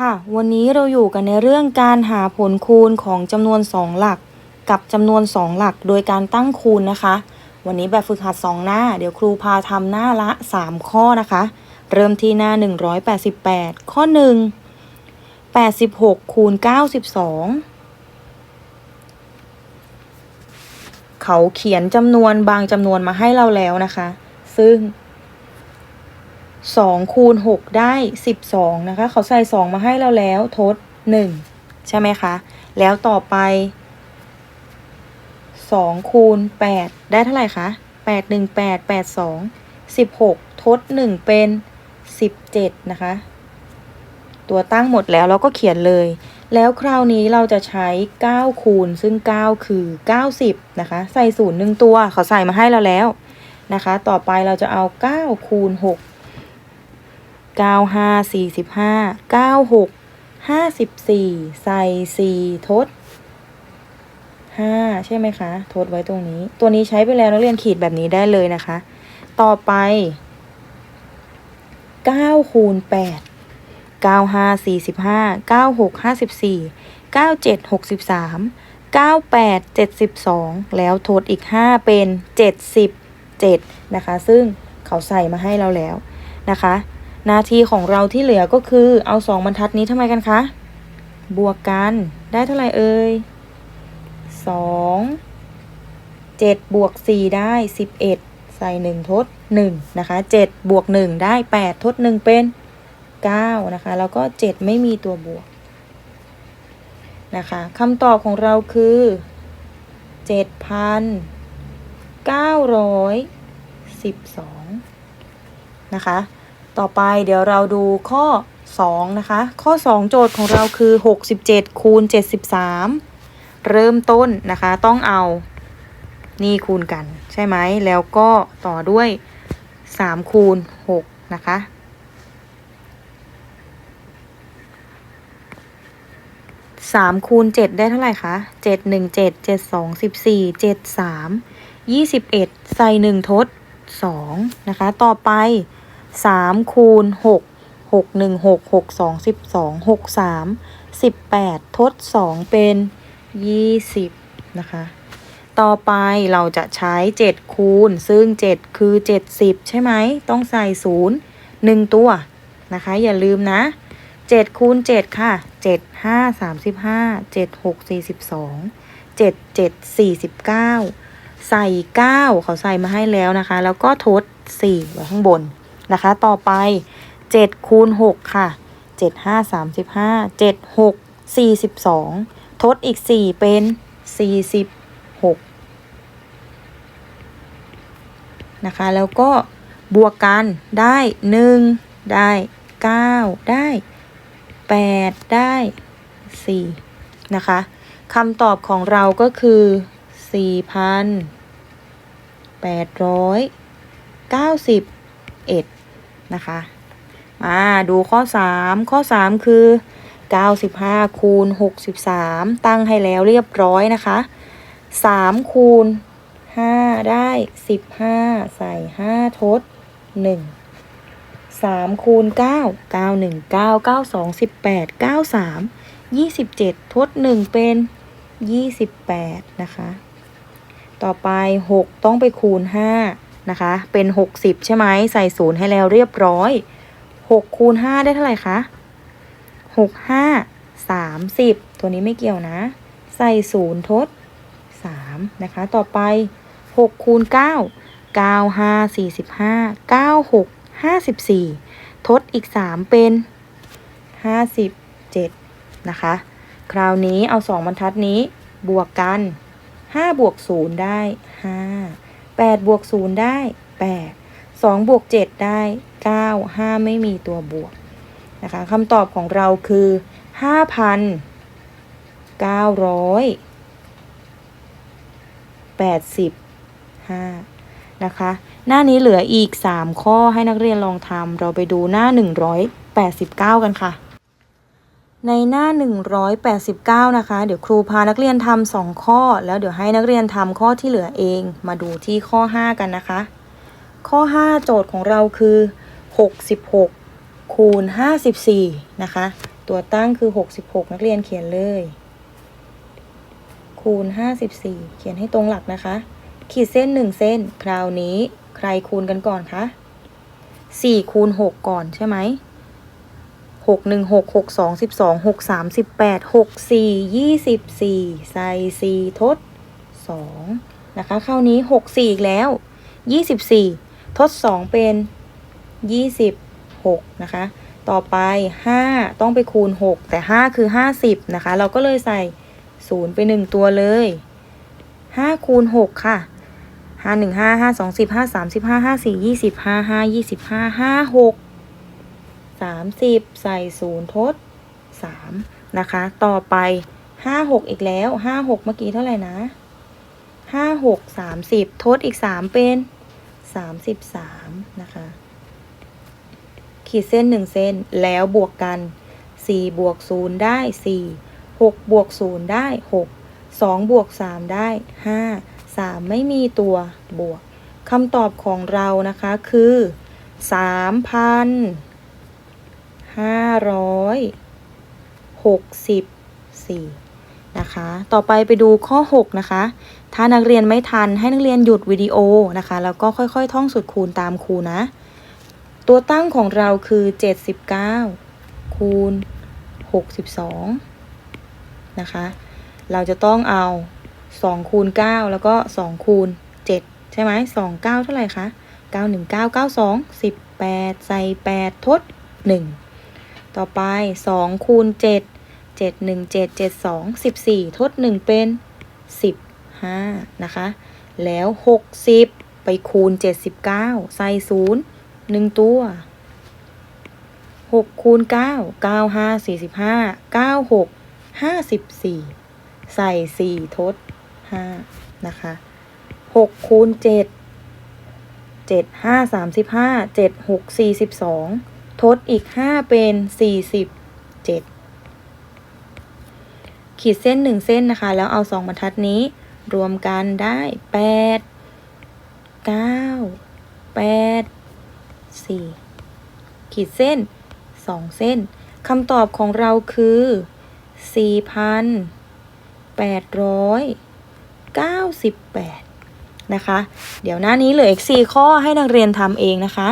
ค่ะ วันนี้เราอยู่กันในเรื่องการหาผลคูณของจำนวน 2 หลัก กับจำนวน 2 หลักโดยการตั้งคูณนะคะ วันนี้แบบฝึกหัด 2 หน้า เดี๋ยวครูพาทำหน้าละ 3 ข้อนะคะ เริ่มที่หน้า 188 ข้อ 1 86 คูณ 92 เขาเขียนจำนวนบางจำนวนมาให้เราแล้วนะคะ ซึ่ง สองคูณหกได้สิบสองนะคะ เขาใส่สองมาให้เราแล้วทดหนึ่งใช่ไหมคะ แล้วต่อไปสองคูณแปดได้เท่าไหร่คะแปดหนึ่งแปดแปดสองสิบหกทดหนึ่งเป็นสิบเจ็ดนะคะ ตัวตั้งหมดแล้วเราก็เขียนเลย แล้วคราวนี้เราจะใช้ 9 คูณ ซึ่ง 9 คือ 90 นะคะ ใส่ศูนย์หนึ่งตัว เขาใส่มาให้เราแล้วนะคะ ต่อไปเราจะเอา 9 คูณ 6 เก้าห้าสี่สิบห้าเก้าหกห้าสิบสี่ใส่สี่ทดห้าใช่ไหมคะ ทดไว้ตรงนี้ ตัวนี้ใช้ไปแล้วนักเรียนขีดแบบนี้ได้เลยนะคะ ต่อไปเก้าคูณแปดเก้าห้าสี่สิบห้าเก้าหกห้าสิบสี่เก้าเจ็ดหกสิบสามเก้าแปดเจ็ดสิบสองแล้วทดอีกห้าเป็นเจ็ดสิบเจ็ดนะคะ ซึ่งเขาใส่มาให้เราแล้วนะคะ หน้าที่ของเราที่เหลือก็คือเอาสองบรรทัดนี้ทำไมกันคะ บวกกันได้เท่าไหร่เอ่ยสองเจ็ดบวกสี่ได้สิบเอ็ดใส่หนึ่งทดหนึ่งนะคะเจ็ดบวกหนึ่งได้แปดทดหนึ่งเป็นเก้านะคะแล้วก็เจ็ดไม่มีตัวบวกนะคะคำตอบของเราคือเจ็ดพันเก้าร้อยสิบสองนะคะ ต่อไปเดี๋ยวเราดูข้อ 2 นะคะ ข้อ 2 โจทย์ของเราคือ 67 คูณ 73 เริ่มต้นนะคะ ต้องเอานี่คูณกัน ใช่ไหม แล้วก็ต่อด้วย 3 คูณ 6 นะคะ3คูณ7ได้เท่าไหร่คะ7 1 7 7 2 14 7 3 21ใส่1ทด2นะคะ ต่อไป สามคูณหกหกหนึ่งหกหกสองสิบสองหกสามสิบแปดทดสองเป็นยี่สิบนะคะ ต่อไปเราจะใช้เจ็ดคูณ ซึ่งเจ็ดคือเจ็ดสิบใช่ไหม ต้องใส่ศูนย์หนึ่งตัวนะคะ อย่าลืมนะเจ็ดคูณเจ็ดค่ะเจ็ดห้าสามสิบห้าเจ็ดหกสี่สิบสองเจ็ดเจ็ดสี่สิบเก้าใส่เก้าเขาใส่มาให้แล้วนะคะ แล้วก็ทดสี่ไว้ข้างบน นะคะ ต่อไปเจ็ดคูณหกค่ะเจ็ดห้าสามสิบห้าเจ็ดหกสี่สิบสองทดอีกสี่เป็นสี่สิบหกนะคะ แล้วก็บวกกันได้หนึ่งได้เก้าได้แปดได้สี่นะคะคำตอบของเราก็คือสี่พันแปดร้อยเก้าสิบ1 นะคะมาดูข้อ 3 ข้อ 3 คือ 95 คูณ 63 ตั้งให้แล้วเรียบร้อยนะคะ 3 คูณ 5 ได้ 15 ใส่ 5 ทด 1 3คูณ9 9 1 9 9 2 18 9 3 27 ทด 1 เป็น 28 นะคะ ต่อไป 6 ต้องไปคูณ 5 นะคะ เป็น 60 ใช่ไหมใส่ศูนย์ให้แล้วเรียบร้อย6คูณ5ได้เท่าไหร่คะ6 5 30 ตัวนี้ไม่เกี่ยวนะ ใส่ศูนย์ทด3นะคะ ต่อไป6คูณ9 9 5 45 9 6 54 ทดอีก 3 เป็น 57 นะคะ คราวนี้เอา 2 บรรทัดนี้บวกกัน 5 บวก 0 ได้ 5 8 บวก 0 ได้ 8 2 บวก 7 ได้ 9 5 ไม่มีตัวบวกนะคะคำตอบของเราคือ 5,985นะคะ หน้านี้เหลืออีก 3 ข้อให้นักเรียนลองทำเราไปดูหน้า 189 กันค่ะ ในหน้า 189 นะคะ เดี๋ยวครูพานักเรียนทำสองข้อ แล้วเดี๋ยวให้นักเรียนทำข้อที่เหลือเอง มาดูที่ข้อ 5 กันนะคะ ข้อ 5 โจทย์ของเราคือ 66 คูณ 54 นะคะ ตัวตั้งคือหกสิบหกนักเรียนเขียนเลย คูณห้าสิบสี่เขียนให้ตรงหลักนะคะ ขีดเส้นหนึ่งเส้น คราวนี้ใครคูณกันก่อนคะสี่คูณหกก่อนใช่ไหม หกหนึ่งหกหกสองสิบสองหกสามสิบแปดหกสี่ยี่สิบสี่ใส่สี่ทดสองนะคะคราวนี้หกสี่อีกแล้วยี่สิบสี่ทดสองเป็นยี่สิบหกนะคะต่อไปห้าต้องไปคูณหกแต่ห้าคือห้าสิบนะคะ เราก็เลยใส่ศูนย์ไปหนึ่งตัวเลยห้าคูณหกค่ะห้าหนึ่งห้าห้าสองสิบห้าสามสิบห้าห้าสี่ยี่สิบห้าห้ายี่สิบห้าห้าหก สามสิบใส่ศูนย์ทดสามนะคะ ต่อไปห้าหกอีกแล้วห้าหกเมื่อกี้เท่าไหร่นะห้าหกสามสิบทดอีกสามเป็นสามสิบสามนะคะ ขีดเส้นหนึ่งเส้นแล้วบวกกันสี่บวกศูนย์ได้สี่หกบวกศูนย์ได้หกสองบวกสามได้ห้าสามไม่มีตัวบวกคำตอบของเรานะคะคือสามพัน ห้าร้อยหกสิบสี่นะคะ ต่อไปไปดูข้อ 6 นะคะ ถ้านักเรียนไม่ทันให้นักเรียนหยุดวิดีโอนะคะ แล้วก็ค่อยๆ ท่องสูตรคูณตามครูนะ ตัวตั้งของเราคือ 79 คูณ 62 นะคะ เราจะต้องเอา 2 คูณ 9 แล้วก็ 2 คูณ 7 ใช่ไหม2 9 เท่าไหร่คะ 9 1 9 9 2 18 ใส่ 8 ทด 1 ต่อไป2คูณ7 7 1 7 7 2 14 ทด 1 เป็น 15 นะคะ แล้ว 60 ไปคูณ 79 ใส่0 1 ตัว 6 คูณ 9 9 5 45 9 6 54 ใส่ 4 ทด 5 นะคะ6คูณ7 7 5 35 7 6 42 ทดอีกห้าเป็นสี่สิบเจ็ดขีดเส้นหนึ่งเส้นนะคะ แล้วเอาสองบรรทัดนี้ รวมกันได้แปดเก้าแปดสี่ขีดเส้นสองเส้นคำตอบของเราคือสี่พันแปดร้อยเก้าสิบแปดนะคะ เดี๋ยวหน้านี้เหลืออีกสี่ข้อให้นักเรียนทำเองนะคะ